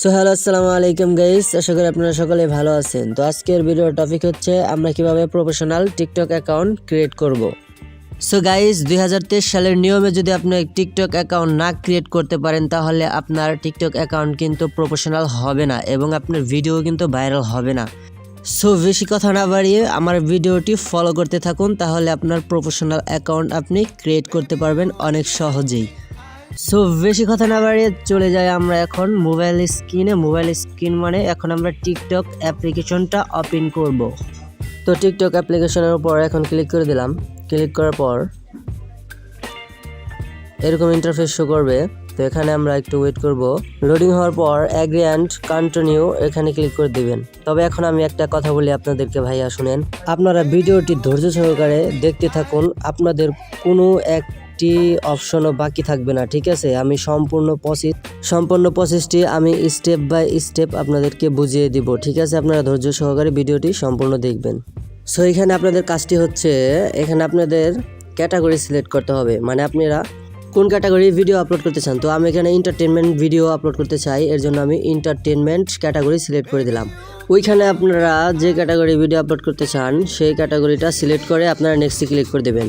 So hello আসসালামু আলাইকুম guys আশা করি আপনারা সকলে ভালো আছেন। তো আজকের ভিডিওর টপিক হচ্ছে, আমরা কীভাবে প্রফেশনাল টিকটক অ্যাকাউন্ট ক্রিয়েট করব। সো গাইস দুই সালের নিয়মে যদি আপনি টিকটক অ্যাকাউন্ট না ক্রিয়েট করতে পারেন, তাহলে আপনার টিকটক অ্যাকাউন্ট কিন্তু প্রফেশনাল হবে না এবং আপনার ভিডিও কিন্তু ভাইরাল হবে না। সো বেশি কথা না বাড়িয়ে আমার ভিডিওটি ফলো করতে থাকুন, তাহলে আপনার প্রফেশনাল অ্যাকাউন্ট আপনি ক্রিয়েট করতে পারবেন অনেক সহজেই। সো বেশি কথা না বাড়িয়ে চলে যাই আমরা এখন মোবাইল স্ক্রিনে মোবাইল স্ক্রিন মানে এখন আমরা টিকটক অ্যাপ্লিকেশনটা ওপেন করব। তো টিকটক অ্যাপ্লিকেশনের উপর এখন ক্লিক করে দিলাম। ক্লিক করার পর এরকম ইন্টারফেস শো করবে। তো এখানে আমরা একটু ওয়েট করব। লোডিং হওয়ার পর অ্যাগ্রি অ্যান্ড কন্টিনিউ এখানে ক্লিক করে দিবেন। তবে এখন আমি একটা কথা বলি আপনাদেরকে ভাইয়া, শুনেন। আপনারা ভিডিওটি ধৈর্য সহকারে দেখতে থাকুন। আপনাদের কোনো একটি অপশনও বাকি থাকবে না, ঠিক আছে? আমি সম্পূর্ণ প্রসেস সম্পূর্ণ প্রসেসটি আমি স্টেপ বাই স্টেপ আপনাদেরকে বুঝিয়ে দিব, ঠিক আছে? আপনারা ধৈর্য সহকারে ভিডিওটি সম্পূর্ণ দেখবেন। সো এখানে আপনাদের কাজটি হচ্ছে, এখানে আপনাদের ক্যাটাগরি সিলেক্ট করতে হবে। মানে আপনারা কোন ক্যাটাগরি ভিডিও আপলোড করতে চান? তো আমি এখানে এন্টারটেনমেন্ট ভিডিও আপলোড করতে চাই, এর জন্য আমি এন্টারটেনমেন্ট ক্যাটাগরি সিলেক্ট করে দিলাম। ওইখানে আপনারা যে ক্যাটাগরি ভিডিও আপলোড করতে চান, সেই ক্যাটাগরিটা সিলেক্ট করে আপনারা নেক্সটে ক্লিক করে দেবেন।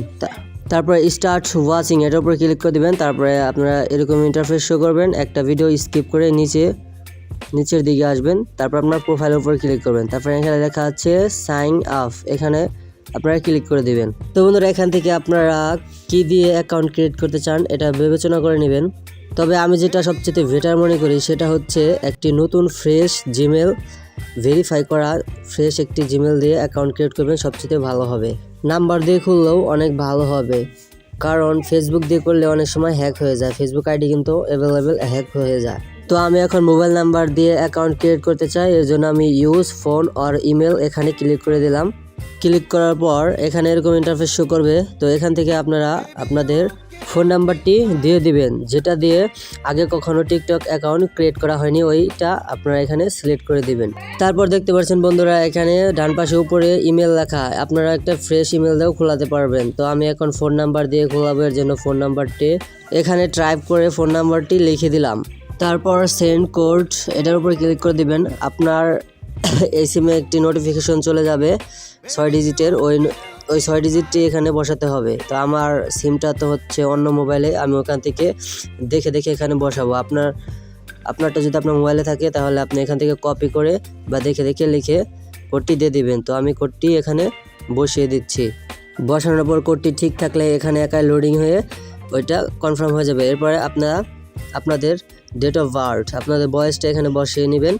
তারপরে স্টার্ট ওয়াচিং এটার উপরে ক্লিক করে দেবেন, তারপরে আপনারা এরকম ইন্টারফেস শো করবেন, একটা ভিডিও স্কিপ করে নিচে, নিচের দিকে আসবেন, তারপর আপনার প্রোফাইলের উপর ক্লিক করবেন, তারপরে এখানে লেখা আছে সাইন আপ এখানে আপনারা ক্লিক করে দিবেন। তো বন্ধুরা, এখান থেকে আপনারা কি দিয়ে অ্যাকাউন্ট ক্রিয়েট করতে চান এটা বিবেচনা করে নেবেন। তবে আমি যেটা সবচেয়ে বেটার মনে করি সেটা হচ্ছে একটি নতুন ফ্রেশ জিমেল ভেরিফাই করা ফ্রেশ একটি জিমেল দিয়ে অ্যাকাউন্ট ক্রিয়েট করবেন, সবচেয়ে ভালো হবে। নাম্বার দিয়ে খুললেও অনেক ভালো হবে। কারণ ফেসবুক দিয়ে করলে অনেক সময় হ্যাক হয়ে যায়। ফেসবুক আইডি কিন্তু অ্যাভেলেবেল হ্যাক হয়ে যায়। তো আমি এখন মোবাইল নাম্বার দিয়ে অ্যাকাউন্ট ক্রিয়েট করতে চাই। এর জন্য আমি ইউজ ফোন আর ইমেল এখানে ক্লিক করে দিলাম। ক্লিক করার পর এখানে এরকম ইন্টারফেস শো করবে। তো এখান থেকে আপনারা আপনাদের ফোন নাম্বারটি দিয়ে দিবেন, যেটা দিয়ে আগে কখনো টিকটক অ্যাকাউন্ট ক্রিয়েট করা হয়নি, ওইটা আপনারা এখানে সিলেক্ট করে দিবেন। তারপর দেখতে পাচ্ছেন বন্ধুরা, এখানে ডান পাশে উপরে ইমেল লেখা আপনারা একটা ফ্রেশ ইমেল দিয়েও খোলাতে পারবেন। তো আমি এখন ফোন নাম্বার দিয়ে খোলাবো, এর জন্য ফোন নাম্বারটি এখানে টাইপ করে ফোন নাম্বারটি লিখে দিলাম। তারপর সেন্ড কোড এটার উপরে ক্লিক করে দিবেন। আপনার এই সিমে একটি নোটিফিকেশন চলে যাবে, ছয় ডিজিটের ওই ওই ছয় ডিজিটটি এখানে বসাতে হবে। তো আমার সিমটা তো হচ্ছে অন্য মোবাইলে আমি ওখান থেকে দেখে দেখে এখানে বসাবো। আপনার, আপনারটা যদি আপনার মোবাইলে থাকে, তাহলে আপনি এখান থেকে কপি করে বা দেখে দেখে লিখে কোডটি দিয়ে দিবেন। তো আমি কোডটি এখানে বসিয়ে দিচ্ছি। বসানোর পর কোডটি ঠিক থাকলে এখানে একাই লোডিং হয়ে ওইটা কনফার্ম হয়ে যাবে। এরপরে আপনারা, আপনাদের ডেট অফ বার্থ আপনাদের বয়সটা এখানে বসিয়ে নেবেন।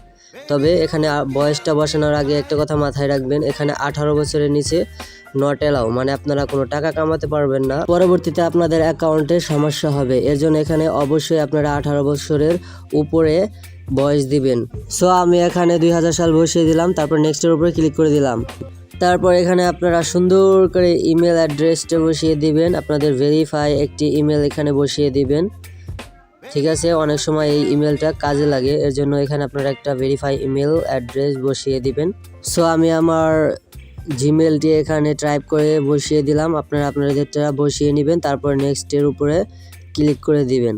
তবে এখানে বয়সটা বসানোর আগে একটা কথা মাথায় রাখবেন, এখানে আঠারো বছরের নিচে নট এলাও মানে আপনারা কোনো টাকা কামাতে পারবেন না। পরবর্তীতে আপনাদের অ্যাকাউন্টে সমস্যা হবে এর জন্য এখানে অবশ্যই আপনারা আঠারো বছরের উপরে বয়স দিবেন। সো আমি এখানে দুই হাজার সাল বসিয়ে দিলাম, তারপর নেক্সটের উপরে ক্লিক করে দিলাম। তারপর এখানে আপনারা সুন্দর করে ইমেল অ্যাড্রেসটা বসিয়ে দিবেন, আপনাদের ভেরিফাই একটি ইমেল এখানে বসিয়ে দিবেন। ঠিক আছে, অনেক সময় এই ইমেলটা কাজে লাগে এর জন্য এখানে আপনারা একটা ভেরিফাই ইমেল অ্যাড্রেস বসিয়ে দিবেন। সো আমি আমার জিমেলটি এখানে টাইপ করে বসিয়ে দিলাম, আপনারা আপনাদেরটা বসিয়ে নেবেন, তারপর নেক্সটের উপরে ক্লিক করে দিবেন।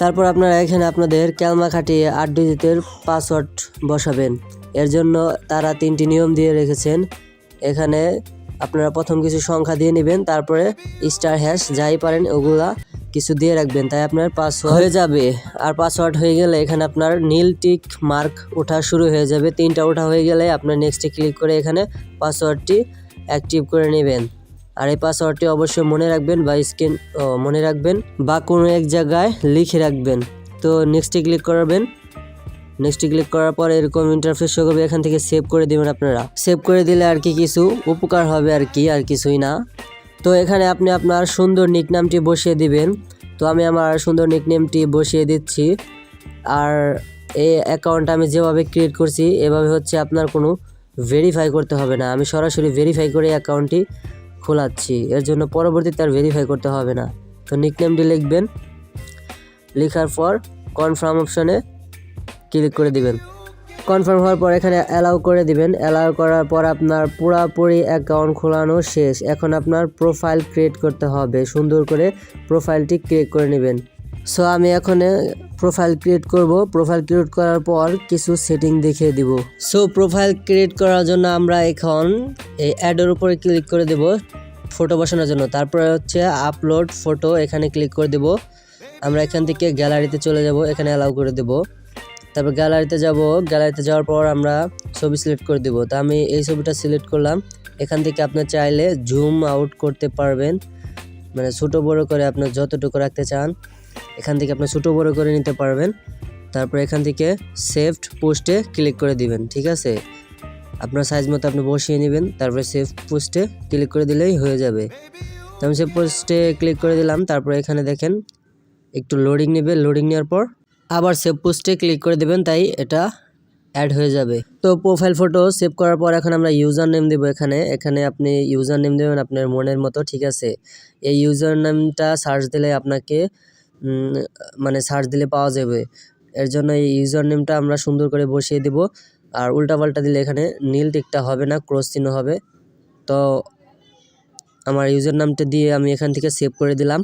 তারপর আপনারা এখানে আপনাদের ক্যালমা খাটিয়ে আট ডিজিটের পাসওয়ার্ড বসাবেন। এর জন্য তারা তিনটি নিয়ম দিয়ে রেখেছেন। এখানে আপনারা প্রথম কিছু সংখ্যা দিয়ে নেবেন, তারপরে স্টার হ্যাশ যাই পারেন, ওগুলা কিছু দিয়ে রাখবেন, তাই আপনার পাসওয়ার্ড হয়ে যাবে। আর পাসওয়ার্ড হয়ে গেলে এখানে আপনার নীল টিক মার্ক ওঠা শুরু হয়ে যাবে। তিনটা ওঠা হয়ে গেলে আপনার নেক্সটে ক্লিক করে এখানে পাসওয়ার্ডটি অ্যাক্টিভ করে নেবেন। আর এই পাসওয়ার্ডটি অবশ্যই মনে রাখবেন বা স্ক্রিন মনে রাখবেন বা কোনো এক জায়গায় লিখে রাখবেন। তো নেক্সটে ক্লিক করবেন। নেক্সটে ক্লিক করার পর এরকম ইন্টারফেস করবে এখান থেকে সেভ করে দিবেন আপনারা। সেভ করে দিলে আর কি কিছু উপকার হবে আর কি, আর কিছুই না। তো এখানে আপনি আপনার সুন্দর নিকনামটি বসিয়ে দিবেন। তো আমি আমার সুন্দর নিকনেমটি বসিয়ে দিচ্ছি। আর এই অ্যাকাউন্ট আমি যেভাবে ক্রিয়েট করছি, এভাবে হচ্ছে আপনার কোনো ভেরিফাই করতে হবে না। আমি সরাসরি ভেরিফাই করে অ্যাকাউন্টটি খোলাচ্ছি। এর জন্য পরবর্তীতে আর ভেরিফাই করতে হবে না। তো নিকনেমটি লিখবেন। লেখার পর কনফার্ম অপশনে ক্লিক করে দিবেন। কনফার্ম হওয়ার পর এখানে অ্যালাউ করে দিবেন। অ্যালাউ করার পর আপনার পুরাপুরি অ্যাকাউন্ট খোলানো শেষ। এখন আপনার প্রোফাইল ক্রিয়েট করতে হবে। সুন্দর করে প্রোফাইলটি ক্রিয়েট করে নেবেন। সো আমি এখন প্রোফাইল ক্রিয়েট করব। প্রোফাইল ক্রিয়েট করার পর কিছু সেটিং দেখিয়ে দিব। সো প্রোফাইল ক্রিয়েট করার জন্য আমরা এখন এই অ্যাডের উপরে ক্লিক করে দেব ফটো বসানোর জন্য। তারপরে হচ্ছে আপলোড ফটো এখানে ক্লিক করে দেব। আমরা এখান থেকে গ্যালারিতে চলে যাব। এখানে অ্যালাউ করে দেব। তারপর গ্যালারিতে যাব। গ্যালারিতে যাওয়ার পর আমরা ছবি সিলেক্ট করে দেব। তা আমি এই ছবিটা সিলেক্ট করলাম। এখান থেকে আপনি চাইলে জুম আউট করতে পারবেন। মানে ছোটো বড় করে আপনি যতটুকু রাখতে চান, এখান থেকে আপনি ছোটো বড় করে নিতে পারবেন। তারপর এখান থেকে সেভড পোস্টে ক্লিক করে দিবেন, ঠিক আছে? আপনার সাইজ মতো আপনি বসিয়ে নেবেন, তারপরে সেভ পোস্টে ক্লিক করে দিলেই হয়ে যাবে। তো আমি সেভ পোস্টে ক্লিক করে দিলাম। তারপরে এখানে দেখেন, একটু লোডিং নেবে। লোডিং নেওয়ার পর আবার সেভ পোস্টে ক্লিক করে দেবেন, তাই এটা অ্যাড হয়ে যাবে। তো প্রোফাইল ফটো সেভ করার পর এখন আমরা ইউজার নেম দেবো এখানে। এখানে আপনি ইউজার নেম দেবেন আপনার মনের মতো, ঠিক আছে? এই ইউজার নেমটা সার্চ দিলে আপনাকে মানে সার্চ দিলে পাওয়া যাবে। এর জন্য এই ইউজার নেমটা আমরা সুন্দর করে বসিয়ে দেব। আর উল্টাপাল্টা দিলে এখানে নীল টিকটা হবে না ক্রস চিহ্ন হবে। তো আমার ইউজার নামটা দিয়ে আমি এখান থেকে সেভ করে দিলাম।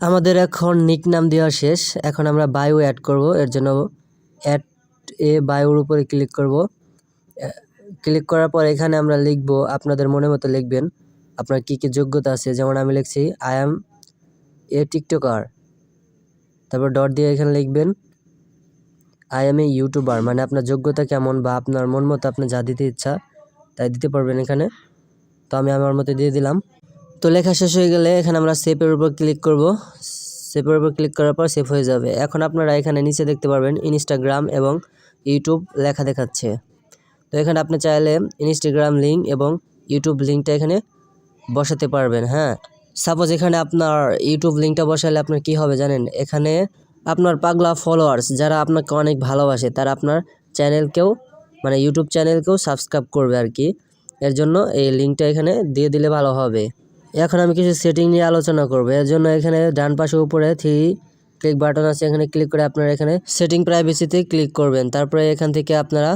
আমাদের এখন নিক নাম দেওয়া শেষ। এখন আমরা বায়ো অ্যাড করব। এর জন্য অ্যাড এ বায়োর উপরে ক্লিক করব। ক্লিক করার পর এখানে আমরা লিখব, আপনাদের মনের মতো লিখবেন। আপনার কী কী যোগ্যতা আছে? যেমন আমি লিখছি আই অ্যাম এ টিকটকার তারপর ডট দিয়ে এখানে লিখবেন আই এম এ ইউটিউবার মানে আপনার যোগ্যতা কেমন বা আপনার মন মতো আপনি যা দিতে ইচ্ছা, তাই দিতে পারবেন এখানে। তো আমি আমার মতো দিয়ে দিলাম। তো লেখা শেষ হয়ে গেলে এখানে আমরা সেপের উপর ক্লিক করব। সেপের উপর ক্লিক করার পর সেভ হয়ে যাবে। এখন আপনারা এখানে নিচে দেখতে পারবেন ইনস্টাগ্রাম এবং ইউটিউব লেখা দেখাচ্ছে। তো এখানে আপনি চাইলে ইনস্টাগ্রাম লিঙ্ক এবং ইউটিউব লিঙ্কটা এখানে বসাতে পারবেন হ্যাঁ। সাপোজ এখানে আপনার ইউটিউব লিঙ্কটা বসালে আপনার কি হবে জানেন? এখানে আপনার পাগলা ফলোয়ার্স যারা আপনাকে অনেক ভালোবাসে, তারা আপনার চ্যানেলকেও মানে ইউটিউব চ্যানেলকেও সাবস্ক্রাইব করবে আর কি। এর জন্য এই লিঙ্কটা এখানে দিয়ে দিলে ভালো হবে। এখন আমি কিছু সেটিং নিয়ে আলোচনা করব। এর জন্য এখানে ডান পাশে উপরে থ্রি ক্লিক বাটন আছে, এখানে ক্লিক করে আপনারা এখানে সেটিং প্রাইভেসিতে ক্লিক করবেন। তারপরে এখান থেকে আপনারা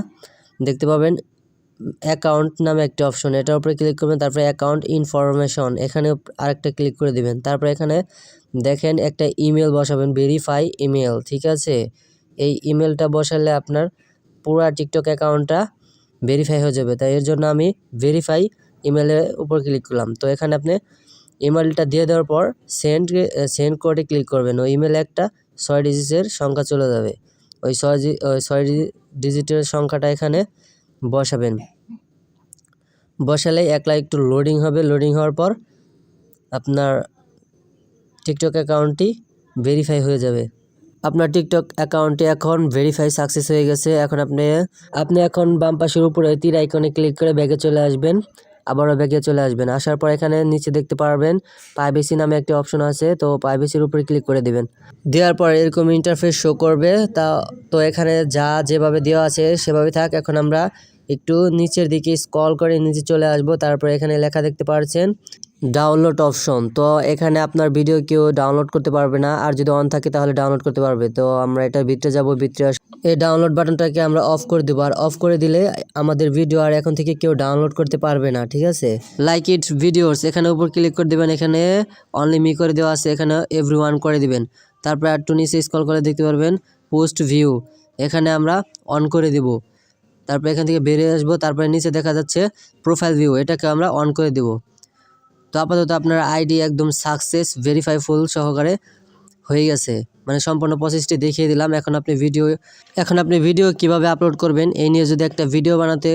দেখতে পাবেন অ্যাকাউন্ট নামে একটি অপশন এটার উপরে ক্লিক করবেন, তারপরে অ্যাকাউন্ট ইনফরমেশন এখানে আরেকটা ক্লিক করে দিবেন। তারপরে এখানে দেখেন একটা ইমেল বসাবেন ভেরিফাই ইমেল ঠিক আছে? এই ইমেলটা বসালে আপনার পুরো টিকটক অ্যাকাউন্টটা ভেরিফাই হয়ে যাবে। তাই এর জন্য আমি ভেরিফাই ইমেলের উপর ক্লিক করলাম। তো এখানে আপনি ইমেলটা দিয়ে দেওয়ার পর সেন্ড সেন্ড কোডে ক্লিক করবেন। ওই ইমেলে একটা ছয় ডিজিটের সংখ্যা চলে যাবে। ওই ছয় ওই ছয় ডিজিটের সংখ্যাটা এখানে বসাবেন। বসালেই একলা একটু লোডিং হবে। লোডিং হওয়ার পর আপনার টিকটক অ্যাকাউন্টটি ভেরিফাই হয়ে যাবে। আপনার টিকটক অ্যাকাউন্টে এখন ভেরিফাই সাকসেস হয়ে গেছে। এখন আপনি আপনি এখন বাম পাশের উপরে তীর আইকনে ক্লিক করে ব্যাগে চলে আসবেন। আবারও ব্যাগে চলে আসবেন। আসার পর এখানে নিচে দেখতে পারবেন প্রাইভেসি নামে একটি অপশন আছে, তো প্রাইভেসির উপরে ক্লিক করে দিবেন। দেওয়ার পর এরকম ইন্টারফেস শো করবে, তা, তো এখানে যা যেভাবে দেওয়া আছে সেভাবে থাক। এখন আমরা একটু নিচের দিকে স্কল করে নিচে চলে আসব, তারপর এখানে লেখা দেখতে পাচ্ছেন ডাউনলোড অপশন তো এখানে আপনার ভিডিও কেউ ডাউনলোড করতে পারবে না। আর যদি অন থাকে তাহলে ডাউনলোড করতে পারবে। তো আমরা এটা ভিতরে যাব, ভিতরে এই ডাউনলোড বাটনটাকে আমরা অফ করে দেবো। আর অফ করে দিলে আমাদের ভিডিও আর এখন থেকে কেউ ডাউনলোড করতে পারবে না, ঠিক আছে? লাইক ইট ভিডিওস এখানে উপর ক্লিক করে দেবেন, এখানে অনলি মি করে দেওয়া আছে। এখানে এভরি করে দিবেন। তারপর একটু নিচে স্কল করে দেখতে পারবেন পোস্ট ভিউ এখানে আমরা অন করে দেব। তারপর এখান থেকে বেরিয়ে আসব। তারপরে নিচে দেখা যাচ্ছে প্রোফাইল ভিউ এটাকে আমরা অন করে দেব। তো আপাতত আপনার আইডি একদম সাকসেস ভেরিফাই ফুল সহকারে হয়ে গেছে। মানে সম্পূর্ণ প্রসেসটি দেখিয়ে দিলাম। এখন আপনি ভিডিও এখন আপনি ভিডিও কীভাবে আপলোড করবেন, এই নিয়ে যদি একটা ভিডিও বানাতে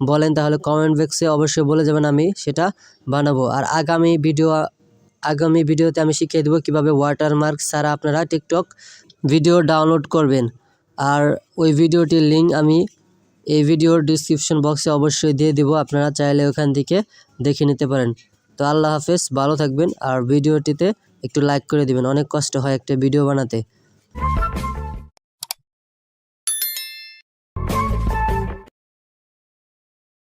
বলেন, তাহলে কমেন্ট বক্সে অবশ্যই বলে যাবেন আমি সেটা বানাবো। আর আগামী ভিডিও আগামী ভিডিওতে আমি শিখিয়ে দেবো কীভাবে ওয়াটারমার্ক ছাড়া আপনারা টিকটক ভিডিও ডাউনলোড করবেন। আর ওই ভিডিওটির লিঙ্ক আমি এই ভিডিওর ডিসক্রিপশন বক্সে অবশ্যই দিয়ে দেবো। আপনারা চাইলে ওখান থেকে দেখে নিতে পারেন। তো আল্লাহ হাফেজ, ভালো থাকবেন আর ভিডিওটিতে একটু লাইক করে দিবেন। অনেক কষ্ট হয় একটা ভিডিও বানাতে।